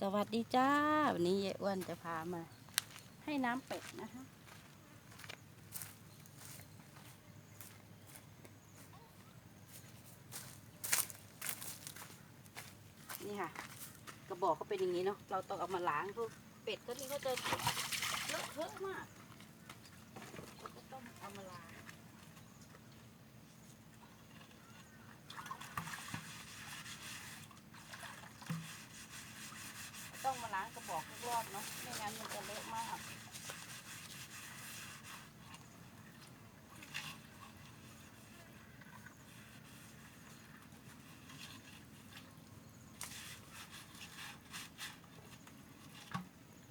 สวัสดีจ้า วันนี้ยายอ้วนจะพามา ให้น้ำเป็ดนะคะ นี่ค่ะ กระบอกก็เป็นอย่างนี้เนาะเราต้องเอามาล้างพวกเป็ดก็ที่เขาจะเลอะเทอะมากเราก็ต้องเอามาล้าง ต้องมาล้างกระบอกทุกรอบเนาะไม่งั้นมันจะเลอะมาก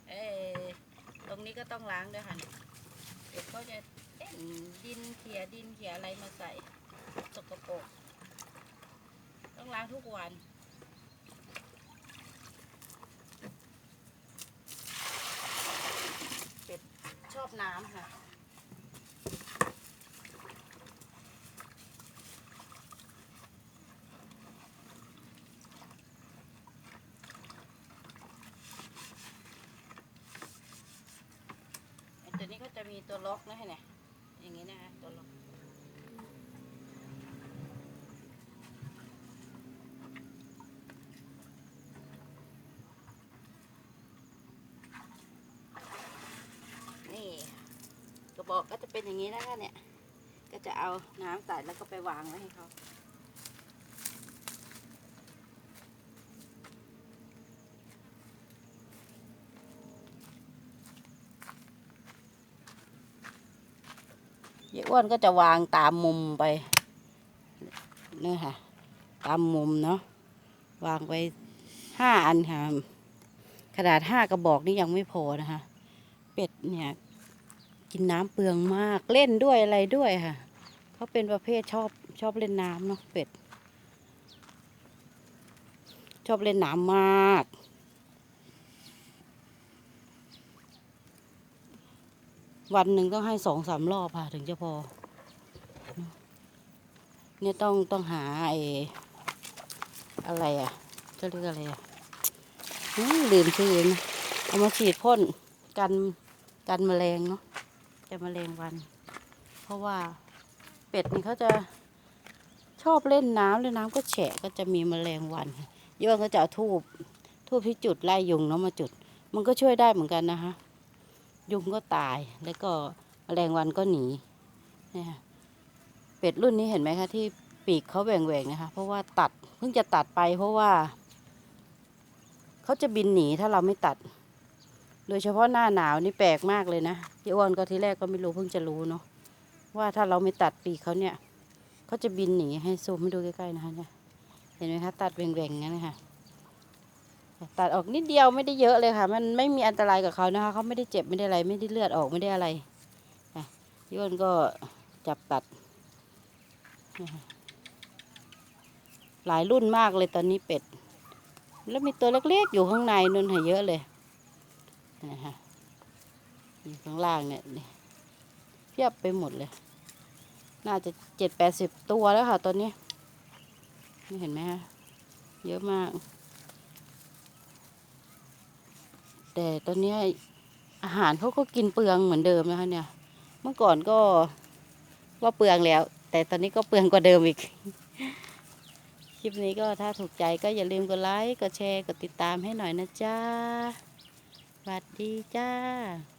เออตรงนี้ก็ต้องล้างด้วยค่ะเนี่ยเดี๋ยวก็จะเอ็นดินเขียดินเขียอะไรมาใส่สกปรกต้องล้างทุกวัน เป็ดชอบ น้ำค่ะตัวนี้ก็จะมีตัวล็อกนะให้เนี่ยอย่างนี้นะคะตัวล็อกนี่ ปอกก็จะเป็นอย่างนี้นะคะเนี่ย ก็จะเอาน้ำใส่แล้วก็ไปวางไว้ให้เขายายอ้วนก็จะวางตามมุมไปนี่ค่ะ ตามมุมเนาะวางไปห้าอันค่ะ ขนาดห้ากระบอกนี่ยังไม่พอนะคะ เป็ดเนี่ย กินน้ำเปลืองมากเล่นด้วยอะไรด้วยค่ะเขาเป็นประเภทชอบชอบเล่นน้ำเนาะเป็ด ชอบเล่นน้ำมาก วันหนึ่งต้องให้สองสามรอบค่ะ ถึงจะพอ เนี่ยต้องต้องหาไอ้อะไรอะจะเรียกอะไรอะอื้อลืมชื่อนะเอามาฉีดพ่นกันกันแมลงเนาะ จะแมลงวัน เพราะว่าเป็ดนี่เขาจะชอบเล่นน้ำเล่นน้ำก็แฉะก็จะมีแมลงวันย้อนก็จะเอาทูบทูบที่จุดไล่ยุงเนาะมาจุด มันก็ช่วยได้เหมือนกันนะคะยุงก็ตายแล้วก็แมลงวันก็หนีเนี่ยค่ะเป็ดรุ่นนี้เห็นไหมคะที่ปีกเขาแหว่งๆนะคะ เพราะว่าตัดเพิ่งจะตัดไปเพราะว่า เขาจะบินหนีถ้าเราไม่ตัด โดยเฉพาะหน้าหนาวนี่แปลกมากเลยนะยายอ้วนก็ทีแรกก็ไม่รู้เพิ่งจะรู้เนาะว่าถ้าเราไม่ตัดปีกเขาเนี่ยเขาจะบินหนีให้ซูมให้ดูใกล้ๆนะคะเนี่ยเห็นไหมคะตัดแหว่งๆงั้นนะคะตัดออกนิดเดียวไม่ได้เยอะเลยค่ะ มันไม่มีอันตรายกับเขานะคะเขาไม่ได้เจ็บไม่ได้อะไร ไม่ได้เลือดออกไม่ได้อะไรยายอ้วนก็จับตัด หลายรุ่นมากเลยตอนนี้เป็ด แล้วมีตัวเล็กๆอยู่ข้างในนู่นให้เยอะเลย นะฮะอยู่ข้างล่างเนี่ยเพียบไปหมดเลย น่าจะเจ็ดแปดสิบตัวแล้วค่ะ ตอนนี้นี่เห็นไหมฮะเยอะมาก แต่ตอนนี้อาหารเขาก็กินเปลืองเหมือนเดิมนะคะเนี่ย เมื่อก่อนก็ว่าเปลืองแล้ว แต่ตอนนี้ก็เปลืองกว่าเดิมอีก คลิปนี้ก็ถ้าถูกใจก็อย่าลืมกดไลค์ กดแชร์ กดติดตามให้หน่อยนะจ๊ะ วัสดีจ้า